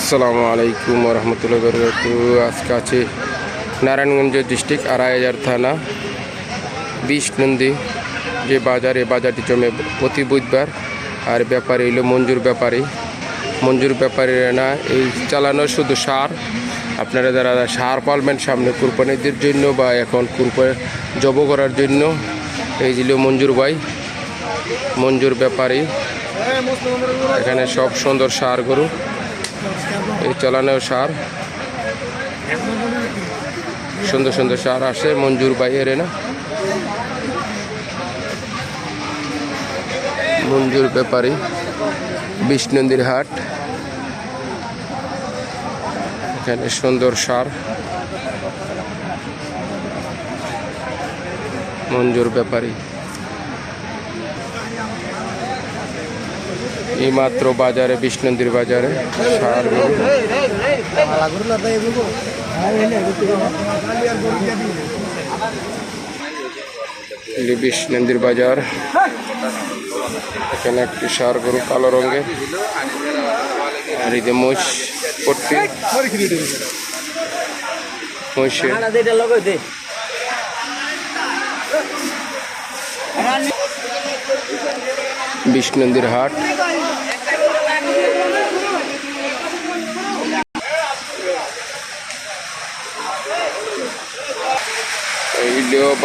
আসসালামু আলাইকুম রহমতুল্লাহ বরকাত আজকে আছে নারায়ণগঞ্জ ডিস্ট্রিক্ট আড়াই হাজার থানা, বিশ নন্দী। যে বাজার এই বাজারটি জমে প্রতি বুধবার। আর ব্যাপারী হইল মঞ্জুর ব্যাপারী। মঞ্জুর ব্যাপারীরা না, এই চালানো শুধু সার। আপনারা যারা সার পালবেন সামনে কুরবানিদের জন্য বা এখন কুরবানি জব করার জন্য, এই ছিল মঞ্জুর ভাই, মঞ্জুর ব্যাপারী। এখানে সব সুন্দর সার গরু। এই চালানো সার। সুন্দর সুন্দর সার আসে, মঞ্জুর বাইরে না মঞ্জুর ব্যাপারী, বিষ্ণন্দির হাট। এখানে সুন্দর সার। মঞ্জুর ব্যাপারী। এই মাত্র বাজারে, বিষ্ণন্দির বাজারে। সার বিষ্ণন্দির বাজার। এখানে একটি সার গরু কালো রঙের। আর এই যে মোষ বিষ্ণন্দির হাট।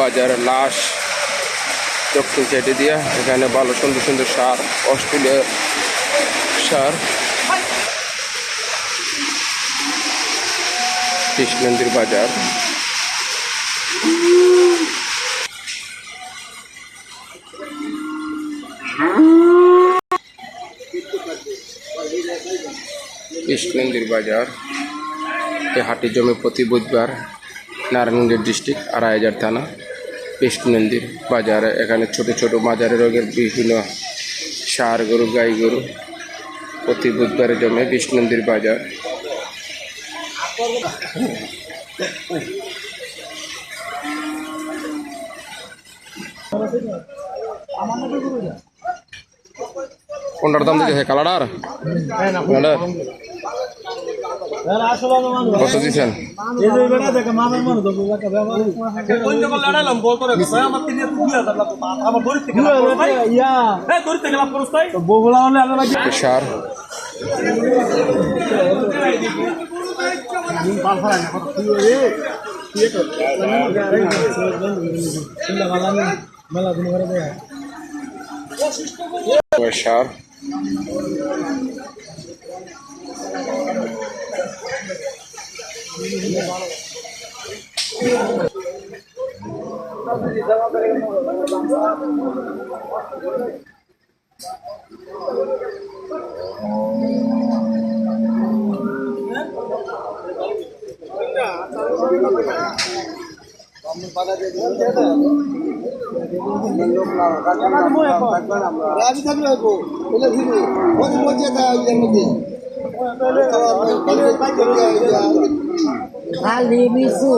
বাজারে লাশ দক্ষিণ সাইডে দিয়া, এখানে ভালো সুন্দর সুন্দর সার অস্ট্রেলিয়া সার। কৃষ্ণন্দির বাজার। কৃষ্ণন্দির বাজার এই হাটি জমি প্রতি বুধবার নারায়ণগঞ্জ ডিস্ট্রিক্ট আড়াই হাজার থানা কৃষ্ণন্দির বাজার। এখানে ছোট ছোট মাজারের রোগের বিভিন্ন সার গরু গাই গরু প্রতি বুধবারে জমে বিষ্ণন্দির বাজার। কোনটার দাম দিতেছে কালাডার? কালাডার? কত দিচ্ছেন সার সার রাজি থাকলে বলে দিবি মধ্যে খালি বিশু